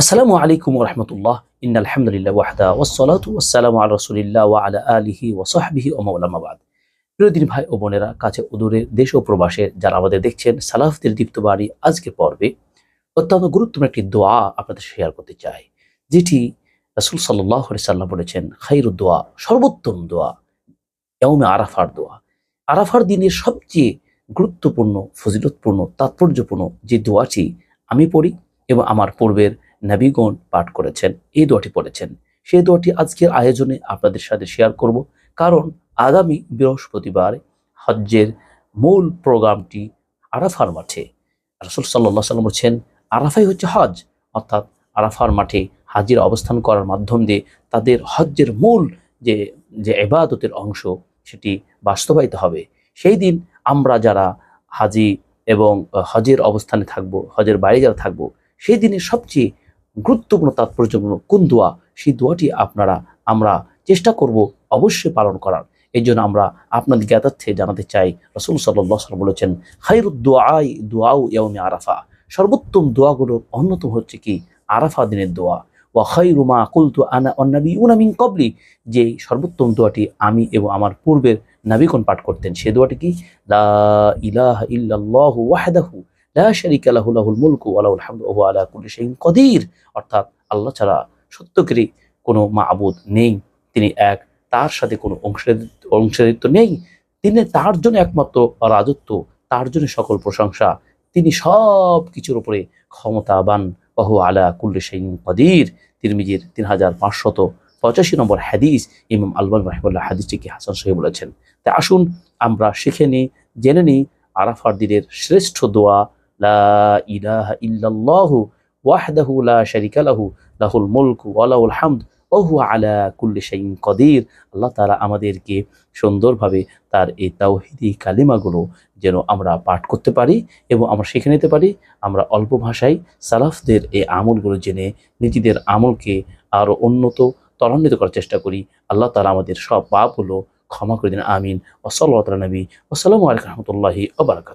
আসসালামু আলাইকুম রহমতুল্লাহ ইন আলহামদুলিল্লাহ ওয়াহদা ওয়াসসালাতু ওয়াসসালামু আলা রাসূলিল্লাহ ওয়া আলা আলিহি ওয়া সাহবিহি ওয়া মাওলানা বাদ। প্রিয় দিন ভাই ও বোনেরা, কাছে ও দূরে, দেশ ও প্রবাসে যারা আমাদের দেখছেন, সালাফদের দীপ্ত বাড়ি আজকের পর্বে অত্যন্ত গুরুত্বপূর্ণ একটি দোয়া আপনাদের শেয়ার করতে চাই। যেটি রাসূল আলাইহি সাল্লাম বলেছেন, খাইরুদ দোয়া, সর্বোত্তম দোয়া, ইয়াউমে আরাফার দোয়া। আরাফার দিনের সবচেয়ে গুরুত্বপূর্ণ, ফজিলতপূর্ণ, তাৎপর্যপূর্ণ যে দোয়াটি আমি পড়ি এবং আমার পূর্বের নবীগণ পাঠ করেছেন, এই দোয়াটি পড়েছেন। সেই দোয়াটি আজকের আয়োজনে আপনাদের সাথে শেয়ার করব। কারণ আগামী বৃহস্পতিবার হজ্জের মূল প্রোগ্রামটি আরাফার মাঠে। রাসুল সাল্লাহ সাল্লাম বলছেন, আরাফাই হচ্ছে হজ অর্থাৎ আরাফার মাঠে হাজির অবস্থান করার মাধ্যম দিয়ে তাদের হজ্জের মূল যে যে এবাদতের অংশ, সেটি বাস্তবায়িত হবে। সেই দিন আমরা যারা হাজি এবং হজের অবস্থানে থাকব হজের বাইরে যারা থাকব, সেই দিনের সবচেয়ে গুরুত্বপূর্ণ তাৎপর্যপূর্ণ কোন দোয়া, সেই দোয়াটি আপনারা, আমরা চেষ্টা করব অবশ্যই পালন করার। এই জন্য আমরা আপনাদের জ্ঞাতার্থে জানাতে চাই। রসুল সাল্লাহ সাল্লাম বলেছেন খাইরুদ্দোয়াই দোয়াও ইয়মে আরাফা। সর্বোত্তম দোয়াগুলোর অন্যতম হচ্ছে কি? আরাফা দিনের দোয়া। ওয়া খাইরুমা কুলতু আনা অন্নাবি উনামিন কবলি যে সর্বোত্তম দোয়াটি আমি এবং আমার পূর্বের নাবিকন পাঠ করতেন। সে দোয়াটি কি? লা ইলাহা ইল্লাল্লাহু ওয়াহদাহু লাহুল মুলকু ওয়া লাহুল হামদু ওয়া হুয়া আলা কুল্লি শাইইন কদির। অর্থাৎ আল্লাহ ছাড়া সত্যকারী কোনো মাবুদ নেই। তিনি এক, তার সাথে কোনো অংশীদারিত্ব অংশীদারিত্ব নেই। তিনি তার জন্য একমাত্র রাজত্ব, তার জন্য সকল প্রশংসা। তিনি সব কিছুর উপরে ক্ষমতাবান বহু আলা কুল্লি শাইইন কদির। তিরমিজির তিন হাজার পাঁচশত পঁচাশি নম্বর হাদিস ইমাম আলবান রাহিমুল্লাহ হাদিসটিকে হাসান সহি বলেছেন। তাই আসুন আমরা শিখে নিই, জেনে নিই আরাফার দিনের শ্রেষ্ঠ দোয়া লা ইলাহা ইল্লাল্লাহু লা লাহুল হামদ আলা কুল্লি আল্লাহ তাআলা আমাদেরকে সুন্দরভাবে তার এই তাওহিদি কালিমাগুলো যেন আমরা পাঠ করতে পারি এবং আমরা শিখে নিতে পারি। আমরা অল্প ভাষায় সালাফদের এই আমলগুলো জেনে নিজেদের আমলকে আরও উন্নত, ত্বরান্বিত করার চেষ্টা করি। আল্লাহ তালা আমাদের সব পাপগুলো ক্ষমা করে দিন, আমিন। ওসল্লা নবী। ওসালামু আলাইকুম রহমতুল্লাহি ওবরাকাত